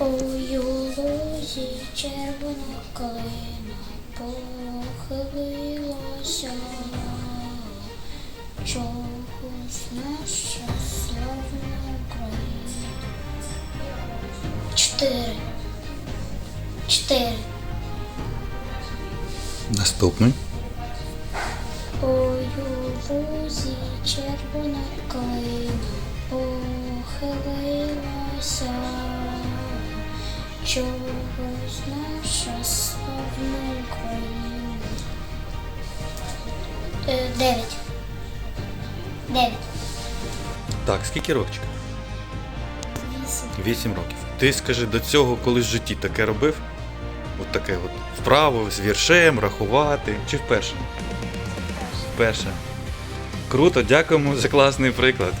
Ой, у лузі червона калина похилилася, чогось наша славна Україна. Чотири. Чотири. Наступний. Ой, у лузі червона калина похилилася, чогось наша славна Україна. Е, Дев'ять. Дев'ять. Так, скільки років? Вісім. Вісім років. Ти скажи, до цього колись в житті таке робив? От таке от вправо з віршем, рахувати. Чи вперше? Вперше. Круто, дякуємо за класний приклад.